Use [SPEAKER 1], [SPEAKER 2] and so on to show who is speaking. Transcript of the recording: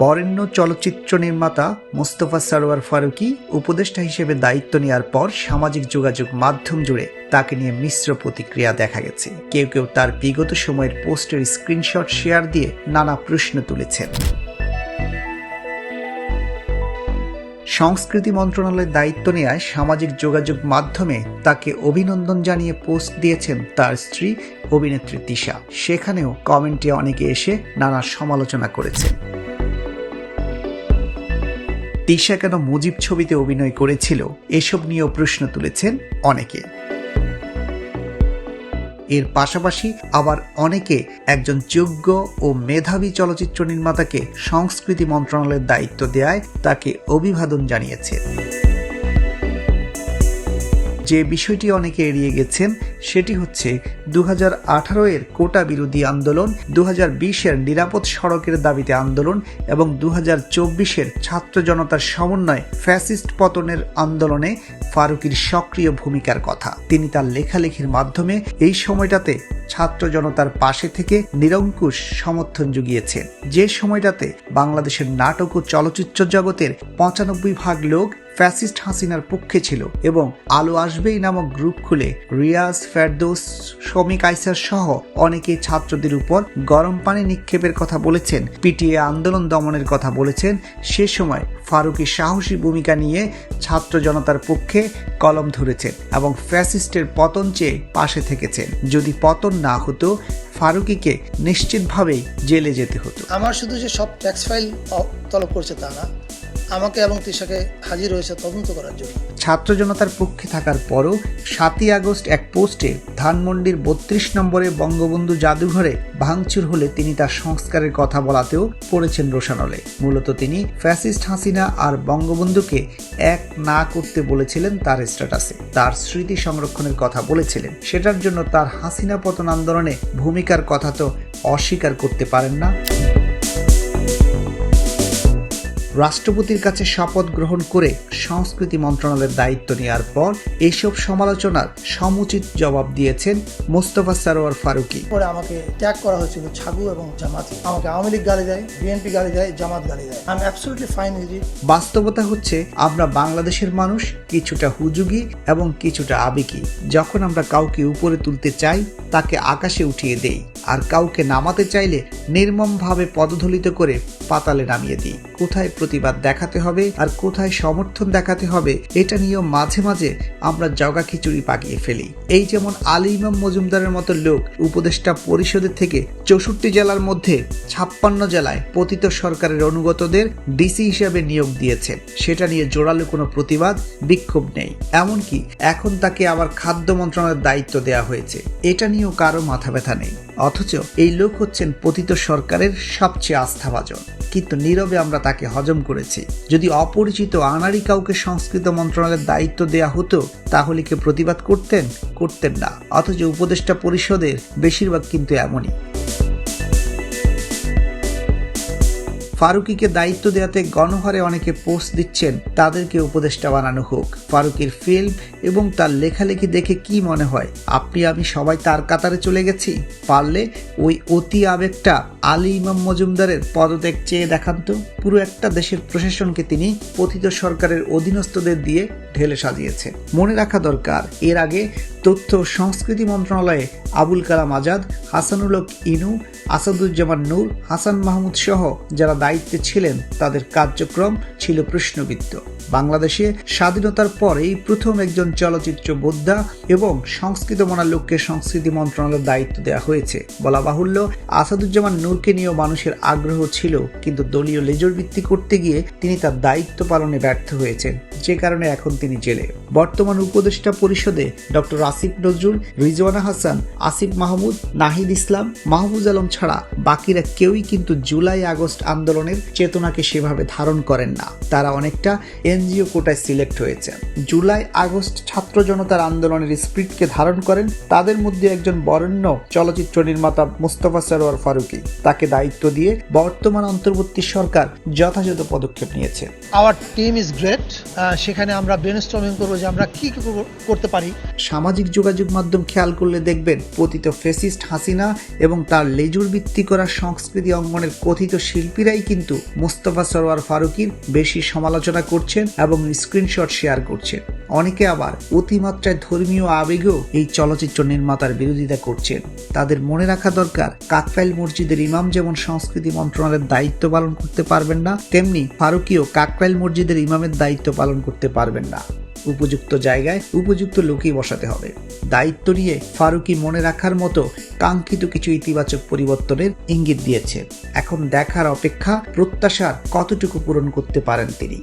[SPEAKER 1] বরেণ্য চলচ্চিত্র নির্মাতা মোস্তফা সারোয়ার ফারুকী উপদেষ্টা হিসেবে দায়িত্ব নেওয়ার পর সামাজিক যোগাযোগ মাধ্যম জুড়ে তাকে নিয়ে মিশ্র প্রতিক্রিয়া দেখা গেছে। কেউ কেউ তার বিগত সময়ের পোস্টের স্ক্রিনশট শেয়ার দিয়ে নানা প্রশ্ন তুলেছেন। সংস্কৃতি মন্ত্রণালয়ের দায়িত্ব নেওয়ায় সামাজিক যোগাযোগ মাধ্যমে তাকে অভিনন্দন জানিয়ে পোস্ট দিয়েছেন তার স্ত্রী অভিনেত্রী তিশা। সেখানেও কমেন্টে অনেকে এসে নানা সমালোচনা করেছেন। তিশা কেন মুজিব ছবিতে অভিনয় করেছিল, এসব নিয়েও প্রশ্ন তুলেছেন অনেকে। এর পাশাপাশি আবার অনেকে একজন যোগ্য ও মেধাবী চলচ্চিত্র নির্মাতাকে সংস্কৃতি মন্ত্রণালয়ের দায়িত্ব দেয় তাকে অভিবাদন জানিয়েছে যে বিষয়টি অনেকে এড়িয়ে গেছেন, সেটি হচ্ছে দু হাজার আঠারো এর কোটা বিরোধী আন্দোলন দু এর নিরাপদ সড়কের দাবিতে আন্দোলন এবং দু এর ছাত্র জনতার সমন্বয় ফ্যাসিস্ট পতনের আন্দোলনে ফারুকির সক্রিয় ভূমিকার কথা। তিনি তার লেখালেখির মাধ্যমে এই সময়টাতে ছাত্র জনতার পাশে থেকে নিরঙ্কুশ সমর্থন জুগিয়েছেন। যে সময়টাতে বাংলাদেশের নাটক ও চলচ্চিত্র জগতের পঁচানব্বই ভাগ লোক ফ্যাসিস্ট হাসিনার পক্ষে ছিল এবং আলো আসবেই নামক গ্রুপ খুলে রিয়াজ ফেরদৌস শ্রমিক আইসার সহ অনেকেই ছাত্রদের উপর গরম পানি নিক্ষেপের কথা বলেছেন পিটিএ আন্দোলন দমনের কথা বলেছেন। সে সময় ফারুকি সাহসী ভূমিকা নিয়ে ছাত্র জনতার পক্ষে কলম ধরেছেন এবং ফ্যাসিস্টের পতন চেয়ে পাশে থেকেছেন। যদি পতন না হতো, ফারুকিকে নিশ্চিতভাবেই জেলে যেতে হতো।
[SPEAKER 2] আমার শুধু যে সব ট্যাক্স ফাইল তলব করছে তা না আমাকে এবং তিশাকে হাজির হয়েছে তদন্ত করার জন্য।
[SPEAKER 1] ছাত্র জনতার পক্ষে থাকার পরও সাতই আগস্ট এক পোস্টে ধানমন্ডির বত্রিশ নম্বরে বঙ্গবন্ধু জাদুঘরে ভাঙচুর হলে তিনি তার সংস্কারের কথা বলাতেও পড়েছেন রোশানলে। মূলত তিনি ফ্যাসিস্ট হাসিনা আর বঙ্গবন্ধুকে এক না করতে বলেছিলেন তার স্ট্যাটাসে। তার স্মৃতি সংরক্ষণের কথা বলেছিলেন। সেটার জন্য তার হাসিনা পতন আন্দোলনে ভূমিকার কথা তো অস্বীকার করতে পারেন না। রাষ্ট্রপতির কাছে শপথ গ্রহণ করে সংস্কৃতি মন্ত্রণালয়ের দায়িত্ব নেওয়ার পর এসব সমালোচনার সমুচিত জবাব দিয়েছেন মোস্তফা সারোয়ার ফারুকি।
[SPEAKER 2] পরে আমাকে ত্যাগ করা হয়েছিল ছাগু এবং জামাতি। আমাকে আওয়ামী লীগ গালি দেয় বিএনপি গালি দেয় জামাত গালি দেয়। আমি অ্যাবসলিউটলি ফাইন উইথ ইট
[SPEAKER 1] বাস্তবতা হচ্ছে আমরা বাংলাদেশের মানুষ কিছুটা হুজুগি এবং কিছুটা আবেগী। যখন আমরা কাউকে উপরে তুলতে চাই তাকে আকাশে উঠিয়ে দেই আর কাউকে নামাতে চাইলে নির্মমভাবে পদধলিত করে পাতালে নামিয়ে দিই। কোথায় প্রতিবাদ দেখাতে হবে আর কোথায় সমর্থন দেখাতে হবে, এটা নিয়েও মাঝে মাঝে আমরা জগা খিচুড়ি পাকিয়ে ফেলি। এই যেমন আলী ইমাম মজুমদারের মতো লোক উপদেষ্টা পরিষদের থেকে চৌষট্টি জেলার মধ্যে ছাপ্পান্ন জেলায় পতিত সরকারের অনুগতদের ডিসি হিসেবে নিয়োগ দিয়েছেন সেটা নিয়ে জোরালো কোনো প্রতিবাদ, বিক্ষোভ নেই। এমনকি এখন তাকে আবার খাদ্য মন্ত্রণালয়ের দায়িত্ব দেওয়া হয়েছে। এটা নিয়েও কারও মাথা ব্যথা নেই। অথচ এই লোক হচ্ছেন পতিত সরকারের সবচেয়ে আস্থাভাজন। কিন্তু নীরবে আমরা তাকে হজম করেছি। যদি অপরিচিত আনারি কাউকে সংস্কৃত মন্ত্রণালয়ের দায়িত্ব দেয়া হতো, তাহলে কি প্রতিবাদ করতেন? করতেন না। অথচ উপদেষ্টা পরিষদের বেশিরভাগ কিন্তু এমনই। ফারুকিকে দায়িত্ব দেওয়াতে গণহারে অনেকে পোস্ট দিচ্ছেন তাদেরকে উপদেষ্টা বানানো হোক। ফারুকির ফিল্ম এবং তার লেখালেখি দেখে কি মনে হয়? আপনি, আমি সবাই তার কাতারে চলে গেছি। পারলে ওই অতি আবেগটা আলী ইমাম মজুমদারের পদত্যাগ চেয়ে দেখান তো। পুরো একটা দেশের প্রশাসনকে তিনি পতিত সরকারের অধীনস্থদের দিয়ে ঢেলে সাজিয়েছে মনে রাখা দরকার, এর আগে তথ্য সংস্কৃতি মন্ত্রণালয়ে আবুল কালাম আজাদ, হাসানুল হক ইনু, আসাদুজ্জামান নূর, হাসান মাহমুদ সহ যারা দায়িত্বে ছিলেন, তাদের কার্যক্রম ছিল প্রশ্নবিদ্ধ। বাংলাদেশে স্বাধীনতার পর এই প্রথম একজন চলচ্চিত্র বোদ্ধা এবং সংস্কৃত মনা লোককে সংস্কৃতি মন্ত্রণালয়ের দায়িত্ব দেওয়া হয়েছে। বলা বাহুল্য, আসাদুজ্জামান নূরকে নিয়েও মানুষের আগ্রহ ছিল, কিন্তু দলীয় লেজর ভিত্তি করতে গিয়ে তিনি তার দায়িত্ব পালনে ব্যর্থ হয়েছেন, যে কারণে এখন তিনি জেলে। বর্তমান উপদেষ্টা পরিষদে ডক্টর আসিফ নজরুল, রিজওয়ানা হাসান, আসিফ মাহমুদ, নাহিদ ইসলাম মাহবুজ আলম ছাড়া বাকিরা কেউই কিন্তু জুলাই আগস্ট আন্দোলনের চেতনাকে সেভাবে ধারণ করেন না। তারা অনেকটা এনজিও কোটায় সিলেক্ট হয়েছে। জুলাই আগস্ট ছাত্র জনতার আন্দোলনের স্পিরিটকে ধারণ করেন তাদের মধ্যে একজন বরেণ্য চলচ্চিত্র নির্মাতা মুস্তফা সরোয়ার ফারুকী। তাকে দায়িত্ব দিয়ে বর্তমান অন্তর্বর্তী সরকার যথাযথ পদক্ষেপ নিয়েছে।
[SPEAKER 2] আওয়ার টিম ইজ গ্রেট সেখানে আমরা ব্রেন স্টর্মিং করব যে আমরা কি কি করতে পারি।
[SPEAKER 1] সামাজিক যোগাযোগ মাধ্যম খেয়াল করলে দেখবেন পতিত ফেসিস্ট হাসিনা এবং তার লেজুর ভিত্তি করা সংস্কৃতি অঙ্গনের কথিত শিল্পীরাই কিন্তু মুস্তফা সরোয়ার ফারুকির বেশি সমালোচনা করছেন এবং স্ক্রিনশট শেয়ার করছেন অনেকে আবার অতিমাত্রায় ধর্মীয় আবেগেও এই চলচ্চিত্র নির্মাতার বিরোধিতা করছেন। তাদের মনে রাখা দরকার কাকরাইল মসজিদের ইমাম যেমন সংস্কৃতি মন্ত্রণালয়ের দায়িত্ব পালন করতে পারবেন না, তেমনি ফারুকিও কাকরাইল মসজিদের ইমামের দায়িত্ব পালন করতে পারবেন না। উপযুক্ত জায়গায় উপযুক্ত লোকই বসাতে হবে। দায়িত্ব নিয়ে ফারুকি মনে রাখার মতো কাঙ্ক্ষিত কিছু ইতিবাচক পরিবর্তনের ইঙ্গিত দিয়েছে এখন দেখার অপেক্ষা, প্রত্যাশার কতটুকু পূরণ করতে পারেন তিনি?